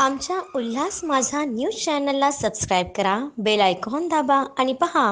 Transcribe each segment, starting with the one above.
आमच्या उल्हास माझा न्यूज चॅनलला सबस्क्राईब करा बेल आयकॉन दाबा आणि पहा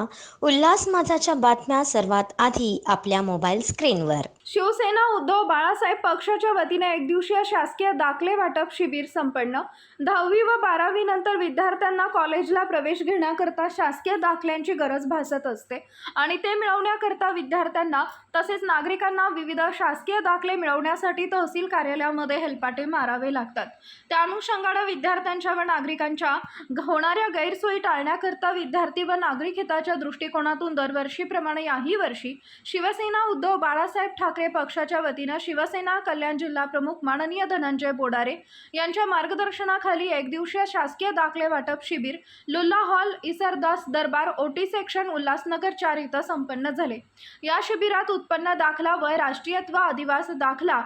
उल्हास माझाच्या बातम्या सर्वात आधी आपल्या मोबाईल स्क्रीनवर. शिवसेना उद्धव बाळासाहेब पक्षाच्या वतीने एक दिवसीय शासकीय दाखले वाटप शिबिर संपन्न. दहावी व बारावी नंतर विद्यार्थ्यांना कॉलेजला प्रवेश घेण्याकरता शासकीय दाखल्यांची गरज भासत असते आणि ते मिळवण्याकरता विद्यार्थ्यांना तसेच नागरिकांना विविध शासकीय दाखले मिळवण्यासाठी तहसील कार्यालयामध्ये हेलपाटे मारावे लागतात. त्या अनुषंगाने विद्यार्थ्यांच्या व नागरिकांच्या होणाऱ्या गैरसोयी टाळण्याकरता विद्यार्थी व नागरिक हिताच्या दृष्टिकोनातून दरवर्षीप्रमाणे याही वर्षी शिवसेना उद्धव बाळासाहेब ठाकरे पक्षाच्या वतीनं शिवसेना कल्याण जिल्हा प्रमुख माननीय धनंजय बोडारे यांच्या मार्गदर्शनाखाली एकदिवशीय शासकीय दाखले वाटप शिबिर लुल्ला हॉल इसरदास दरबार ओटी सेक्शन उल्हासनगर चार इथं संपन्न झाले. या शिबिरात उत्पन्न दाखला व राष्ट्रीयत्व आदिवास दाखला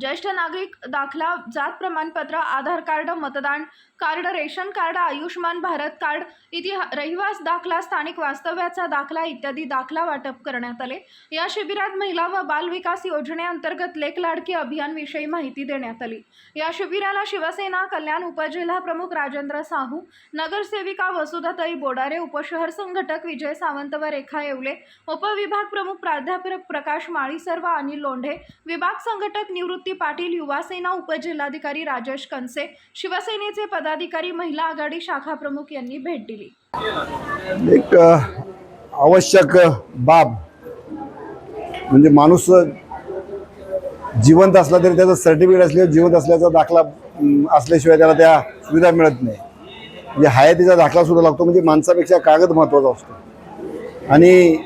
ज्येष्ठ नागरिक दाखला जात प्रमाणपत्र आधार कार्ड मतदान card ration card Ayushman Bharat card इतिहा रहिवास दाखला स्थानिक वास्तव्याचा दाखला इत्यादी दाखला वाटप करण्यात आले. या शिबिरात महिला व बाल विकास योजनेअंतर्गत लेख लाडकी अभियानविषयी माहिती देण्यात आली. या शिबिराला शिवसेना कल्याण उपजिल्हा प्रमुख राजेंद्र साहू नगरसेविका वसुधाताई बोडारे उपशहर संघटक विजय सावंत व रेखा येवले उपविभाग प्रमुख प्राध्यापक प्रकाश माळीसर व अनिल लोंढे विभाग संघटक निवृत्त पाटील युवासेना उपजिल्हाधिकारी राजेश कनसे शिवसेनेचे पदाधिकारी महिला आघाडी शाखा प्रमुख यांनी भेट दिली. एक आवश्यक बाब म्हणजे माणूस जिवंत असला तरी त्याचं सर्टिफिकेट असले जिवंत असल्याचा दाखला असल्याशिवाय त्याला त्या सुविधा मिळत नाही. म्हणजे हयातीचा दाखला सुद्धा लागतो म्हणजे माणसापेक्षा कागद महत्त्वाचा असतो. आणि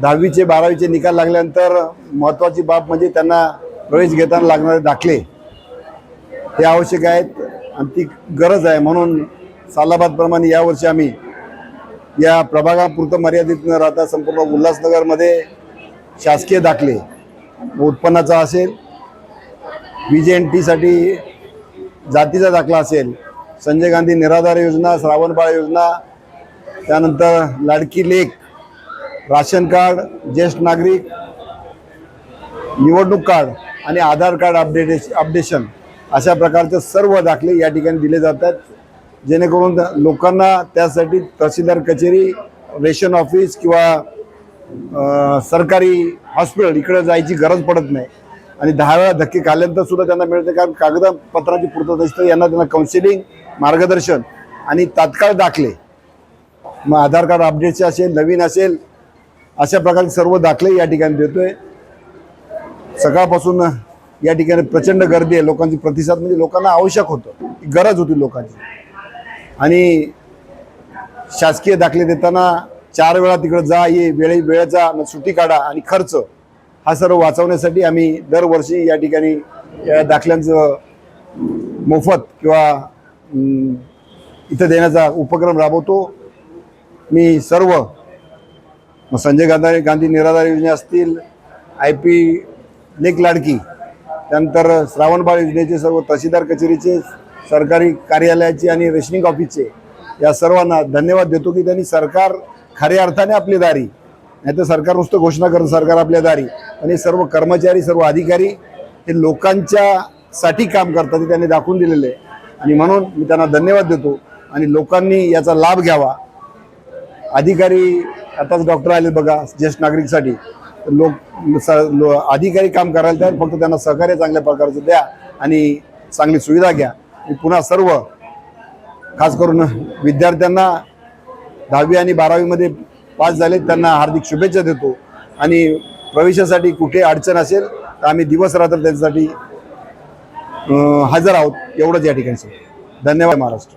दहावीचे बारावीचे निकाल लागल्यानंतर महत्त्वाची बाब म्हणजे त्यांना प्रवेश घेताना लागणारे दाखले हे आवश्यक आहेत आणि ती गरज आहे. म्हणून सालाबादप्रमाणे यावर्षी आम्ही या प्रभागापुरतं मर्यादित न राहता संपूर्ण उल्हासनगरमध्ये शासकीय दाखले उत्पन्नाचा असेल व्ही जे एन टीसाठी जातीचा दाखला असेल संजय गांधी निराधार योजना श्रावणबाळ योजना त्यानंतर लाडकी लेख राशन कार्ड ज्येष्ठ नागरिक निवडणूक कार्ड आणि आधार कार्ड अपडेटे अपडेशन अशा प्रकारचे सर्व दाखले या ठिकाणी दिले जातात. जेणेकरून लोकांना त्यासाठी तहसीलदार कचेरी रेशन ऑफिस किंवा सरकारी हॉस्पिटल इकडे जायची गरज पडत नाही. आणि दहा वेळा धक्के खाल्ल्यानंतर सुद्धा त्यांना मिळते कारण कागदपत्राची पूर्तता असते यांना त्यांना काउन्सिलिंग मार्गदर्शन आणि तात्काळ दाखले. मग आधार कार्ड अपडेटचे असेल नवीन असेल अशा प्रकारचे सर्व दाखले या ठिकाणी देतोय. सकाळपासून या ठिकाणी प्रचंड गर्दी आहे. लोकांची प्रतिसाद म्हणजे लोकांना आवश्यक होतं. ती गरज होती लोकांची. आणि शासकीय दाखले देताना चार वेळा तिकडं जा ये वेळे वेळेचा न सुट्टी काढा आणि खर्च. हा सर्व वाचवण्यासाठी आम्ही दरवर्षी या ठिकाणी या दाखल्यांचं मोफत किंवा इथं देण्याचा उपक्रम राबवतो. मी सर्व संजय गांधी गांधी निराधार योजना असतील आय पी लेख लाडकी. त्यानंतर श्रावणबाळ योजनेचे सर्व तहसीलदार कचेरीचे सरकारी कार्यालयाचे आणि रेशनिंग ऑफिसचे या सर्वांना धन्यवाद देतो की त्यांनी सरकार खऱ्या अर्थाने आपली दारी नाही तर सरकार नुसतं घोषणा करून सरकार आपल्या दारी आणि सर्व कर्मचारी सर्व अधिकारी हे लोकांच्या साठी काम करतात हे त्यांनी दाखवून दिलेलं आहे. आणि म्हणून मी त्यांना धन्यवाद देतो आणि लोकांनी याचा लाभ घ्यावा. अधिकारी आताच डॉक्टर आले बघा ज्येष्ठ नागरिकसाठी. लोक स लो अधिकारी काम करायला तयार फक्त त्यांना सहकार्य चांगल्या प्रकारचं द्या आणि चांगली सुविधा घ्या. मी पुन्हा सर्व खास करून विद्यार्थ्यांना दहावी आणि बारावीमध्ये पास झाले त्यांना हार्दिक शुभेच्छा देतो. आणि प्रवेशासाठी कुठे अडचण असेल तर आम्ही दिवस रात्र त्यांच्यासाठी हजर आहोत. एवढंच या ठिकाणी सर धन्यवाद महाराष्ट्र.